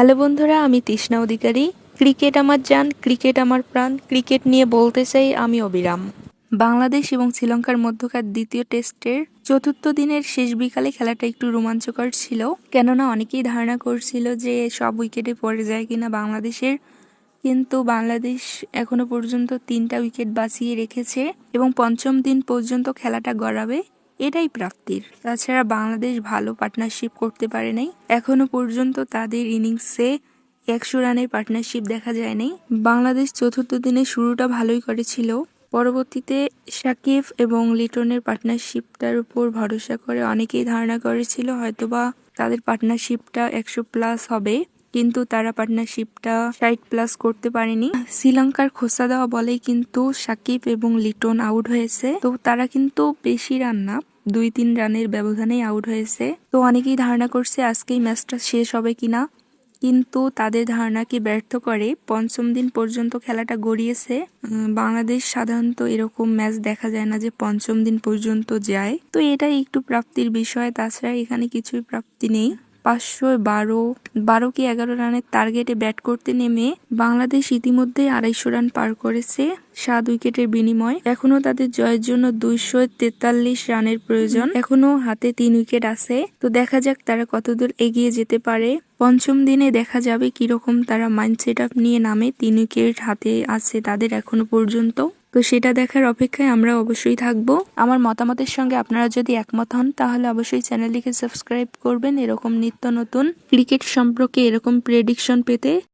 Hello বন্ধুরা, আমি তৃষ্ণা অধিকারী। Cricket আমার যান ক্রিকেট আমার প্রাণ, ক্রিকেট নিয়ে বলতে চাই আমি অবিরাম। বাংলাদেশ এবং শ্রীলঙ্কার মধ্যকার দ্বিতীয় টেস্টের চতুর্থ দিনের শেষ বিকালে খেলাটা একটু রোমাঞ্চকর ছিল। কেননা অনেকেই ধারণা করছিল যে সব উইকেটে পড়ে যায় কিনা বাংলাদেশের। কিন্তু বাংলাদেশ এখনও পর্যন্ত তিনটা উইকেট বাঁচিয়ে রেখেছে এবং পঞ্চম দিন পর্যন্ত খেলাটা গড়াবে। এটাই প্রাপ্তির। তাছাড়া বাংলাদেশ ভালো পার্টনারশিপ করতে পারে নাই। এখনও পর্যন্ত তাদের ইনিংসে একশো রানের পার্টনারশিপ দেখা যায়নি বাংলাদেশ চতুর্থ দিনে শুরুটা ভালোই করেছিল। পরবর্তীতে সাকিব এবং লিটনের পার্টনারশিপটার উপর ভরসা করে অনেকেই ধারণা করেছিল হয়তোবা তাদের পার্টনারশিপটা একশো প্লাস হবে। কিন্তু তারা পার্টনারশিপটা ষাট প্লাস করতে পারেনি। শ্রীলঙ্কার খোসা দেওয়া বলেই কিন্তু সাকিব এবং লিটন আউট হয়েছে। তো তারা কিন্তু বেশি রান না, দুই তিন রানের ব্যবধানেই আউট হয়েছে। তো অনেকেই ধারণা করছে আজকেই ম্যাচটা শেষ হবে কিনা। কিন্তু তাদের ধারণাকে ব্যর্থ করে? পঞ্চম দিন পর্যন্ত খেলাটা গড়িয়েছে। বাংলাদেশ সাধারণত এরকম ম্যাচ দেখা যায় না যে পঞ্চম দিন পর্যন্ত যায়। তো এটাই একটু প্রাপ্তির বিষয়, তাছাড়া এখানে কিছুই প্রাপ্তি নেই। পাঁচশো বারো বারো কি এগারো রানের টার্গেটে ব্যাট করতে নেমে বাংলাদেশ ইতিমধ্যে আড়াইশো রান পার করেছে সাত উইকেটের বিনিময়। এখনও তাদের জয়ের জন্য দুইশো তেতাল্লিশ রানের প্রয়োজন। এখনও হাতে তিন উইকেট আছে। তো দেখা যাক তারা কতদূর এগিয়ে যেতে পারে। পঞ্চম দিনে দেখা যাবে কীরকম তারা মাইন্ড সেট আপ নিয়ে নামে। তিন উইকেট হাতে আছে তাদের এখনও পর্যন্ত। তো সেটা দেখার অপেক্ষায় আমরা অবশ্যই থাকব। আমার মতামতের সঙ্গে আপনারা যদি একমত হন, তাহলে অবশ্যই চ্যানেলটিকে সাবস্ক্রাইব করবেন। এরকম নিত্য নতুন ক্রিকেট সম্পর্কে এরকম প্রেডিকশন পেতে